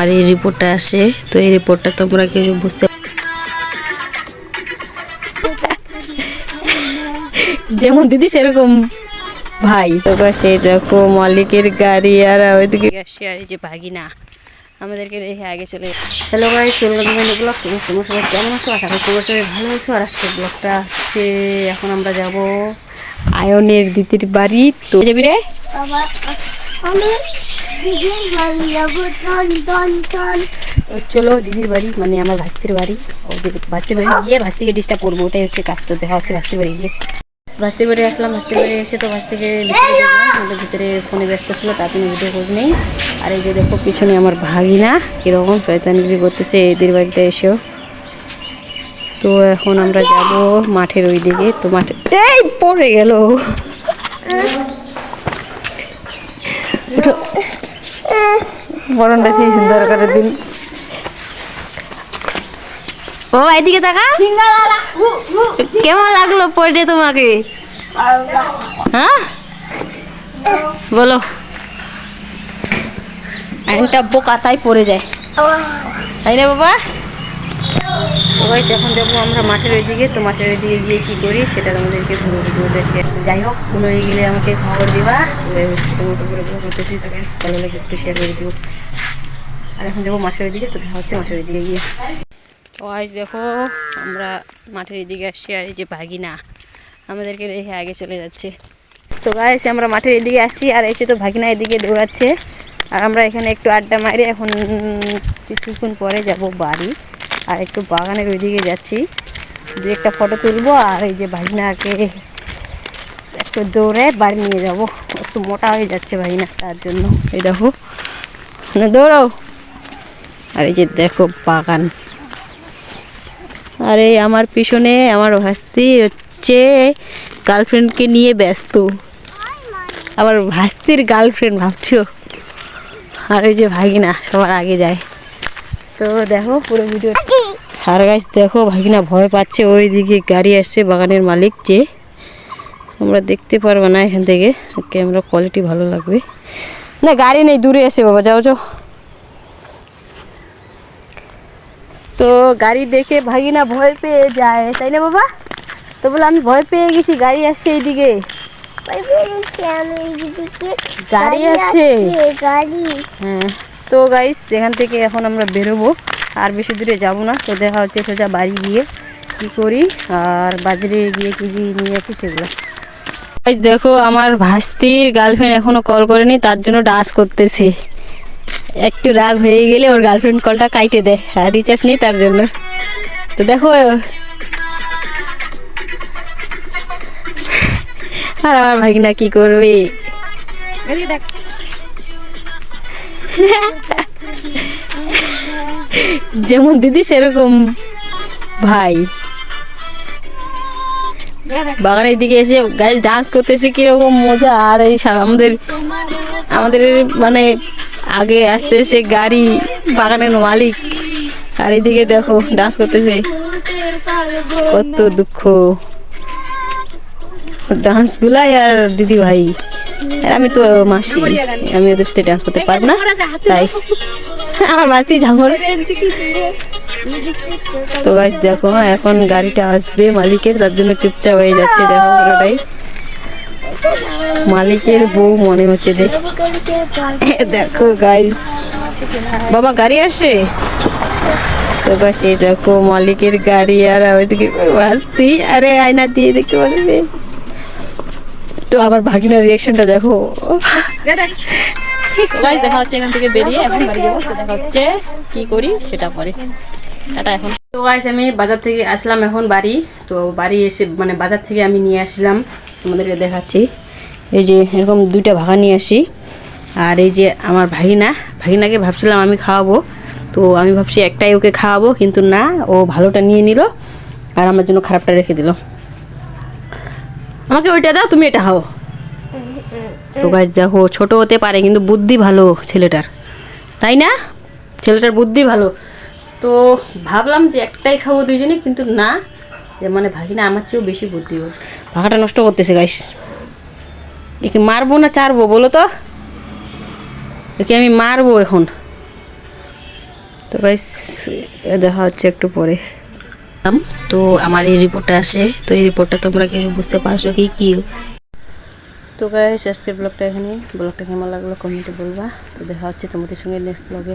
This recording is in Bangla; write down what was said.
আর এই রিপোর্টটা আসে তো এই রিপোর্টটা তোমরা কিছু বুঝতে যেমন দিদি সেরকম ভাই। তো সেই দেখো মালিকের গাড়ি আর ওইদিকে আসছে আর এই যে ভাগিনা। আমাদেরকে রেখে আগে চলে হ্যালো ভাই চললাম ব্লগ। তোমার তোমার সবাই কেমন আছো? আশা করি তোমার সবাই ভালো আছো। আর আজকে ব্লগটা হচ্ছে এখন আমরা যাব আয়নের দিদির বাড়ি। তো যাবি রে? ও চলো দিদির বাড়ি মানে আমার ভাস্তির বাড়ি। ওদের ভাস্তির বাড়ি গিয়ে ভাস্তিকে ডিস্টার্ব করব, ওটাই হচ্ছে কাজ তো, দেখা হচ্ছে ভাস্তির বাড়ি গিয়ে। ভাস্তির বাড়ি আসলাম, ভাস্তির বাড়ি এসে তো ভাস্তিকে আমাদের ভিতরে ফোনে ব্যস্ত ছিল, তার জন্য ভিডিও খোঁজ নেই। আর এই যে দেখো, পিছনে আমার ভাগিনা, কীরকম শয়তানগিরি করতেছে এদের বাড়িতে এসেও। তো এখন আমরা যাব মাঠের ওই দিকে তো মাঠে এই, পড়ে গেল। উঠো। বরণটা সেই সুন্দর করে দিন। ও এদিকে দেখা কেমন লাগল পড়ে তোমাকে? হ্যাঁ? বলো। আইনটা বোকা তাই পড়ে যায়। তাই না বাবা? সবাই এখন যাব আমরা মাঠের ওইদিকে তো মাঠের ওইদিকে গিয়ে কি করি সেটা তোমাদেরকে পুরো ভিডিওতে শেয়ার যাই হোক কোনো হয়ে গেলে আমাকে খবর দিবা। করতেছি তাকে ভালো লাগে একটু শেয়ার করে দিব। আর এখন যাব মাঠের দিকে তো দেখা হচ্ছে মাঠের দিকে গিয়ে। ও আজ দেখো, আমরা মাঠের এদিকে আসছি আর এই যে ভাগিনা আমাদেরকে রেখে আগে চলে যাচ্ছে। তো গাইছে আমরা মাঠের এদিকে আসছি আর এসে তো ভাগিনা এদিকে দৌড়াচ্ছে। আর আমরা এখানে একটু আড্ডা মারি, এখন কিছুক্ষণ পরে যাব বাড়ি। আর একটু বাগানের ওইদিকে যাচ্ছি। দু একটা ফটো তুলবো আর এই যে ভাগিনাকে একটু দৌড়ে বাড়ি নিয়ে যাব। একটু মোটা হয়ে যাচ্ছে ভাগিনা, তার জন্য। এই দেখো না দৌড়াও। আর এই যে দেখো বাগান। আরে আমার পিছনে আমার ভাস্তি হচ্ছে গার্লফ্রেন্ডকে নিয়ে ব্যস্ত। আবার ভাস্তির গার্লফ্রেন্ড, ভাবছ? আর ওই যে ভাগিনা সবার আগে যায়। তো দেখো পুরো ভিডিও আর গাছ দেখো ভাগিনা ভয় পাচ্ছে ওই দিকে গাড়ি আসছে বাগানের মালিক যে। আমরা দেখতে পারব না এখান থেকে ক্যামেরা কোয়ালিটি ভালো লাগবে। না, গাড়ি নেই, দূরে এসে বাবা, যাও যাও তো গাড়ি দেখে ভাগিনা ভয় পেয়ে যায় তাই না বাবা? তো বলে আমি ভয় পেয়ে গেছি গাড়ি আসছে এইদিকে। গাড়ি আসছে। হ্যাঁ তো গাইস এখান থেকে এখন আমরা বেরোবো। আর বেশি দূরে যাব না তো দেখা হচ্ছে সোজা বাড়ি গিয়ে কি করি আর বাজারে গিয়ে কি নিয়ে আসি সেগুলো। দেখো আমার ভাস্তির গার্লফ্রেন্ড এখনও কল করেনি তার জন্য ডান্স করতেছে। একটু রাগ হয়ে গেলে ওর গার্লফ্রেন্ড কলটা কাইটে দেয় আর রিচার্জ নেই তার জন্য। তো দেখো আর আমার ভাগিনা কি করবে? যেমন দিদি সেরকম ভাই। বাগানের দিকে এসে গাছ ডান্স করতেছে কীরকম মজা। আর এই আমাদের আমাদের মানে আগে আসতে আসতেছে গাড়ি বাগানের মালিক। আর এদিকে দেখো, ডান্স করতেছে। কত দুঃখ। ডান্স গুলাই আর দিদি ভাই। আমি তো মাসি, আমি ওদের সাথে ডান্স করতে পারব না, তাই। আমার মাসি ঝামর। তো গাছ দেখো এখন গাড়িটা আসবে মালিকের, তার জন্য চুপচাপ হয়ে যাচ্ছে, দেখো পুরোটাই। মালিকের বউ মনে হচ্ছে দেখ। গাইস বাবা, গাড়ি আসে? তো গাছ এই দেখো, মালিকের গাড়ি আর ওইদিকে আসতি আরে, আয়না দিয়ে দেখতে পারবে। তো আবার ভাগিনার রিয়াকশনটা দেখো। ঠিক গাইস দেখা হচ্ছে এখান থেকে বেরিয়ে এখন বাড়ি যাব। দেখা হচ্ছে কি করি সেটা পরে। এখন। তো গাইস আমি বাজার থেকে আসলাম এখন বাড়ি। তো বাড়ি এসে মানে বাজার থেকে আমি নিয়ে আসলাম। তোমাদেরকে দেখাচ্ছি। এই যে এরকম দুইটা ভাগা নিয়ে আসি। আর এই যে আমার ভাগিনা, ভাগিনাকে ভাবছিলাম আমি খাওয়াবো। তো আমি ভাবছি একটাই ওকে খাওয়াবো, কিন্তু না, ও ভালোটা নিয়ে নিল আর আমার জন্য খারাপটা রেখে দিল। আমাকে ওইটা দাও, তুমি এটা খাও। তো গাছ দেখো, ছোট হতে পারে, কিন্তু বুদ্ধি ভালো ছেলেটার। তাই না? ছেলেটার বুদ্ধি ভালো। তো ভাবলাম যে একটাই খাব দুজনে কিন্তু না, যে মানে ভাগিনা আমার চেয়েও বেশি বুদ্ধি ভাগাটা নষ্ট করতেছে গাইস একে মারবো না চারবো, বলো তো? একে আমি মারবো এখন। তো গাইস দেখা হচ্ছে একটু পরে। তো আমার এই রিপোর্টটা আসে। তো এই রিপোর্টটা তোমরা কি বুঝতে পারছ কি কি? তো গাইস আজকের ব্লগটা এখানে ব্লগটা কেমন লাগল কমেন্টে বলবা। তো দেখা হচ্ছে তোমাদের সঙ্গে নেক্সট ব্লগে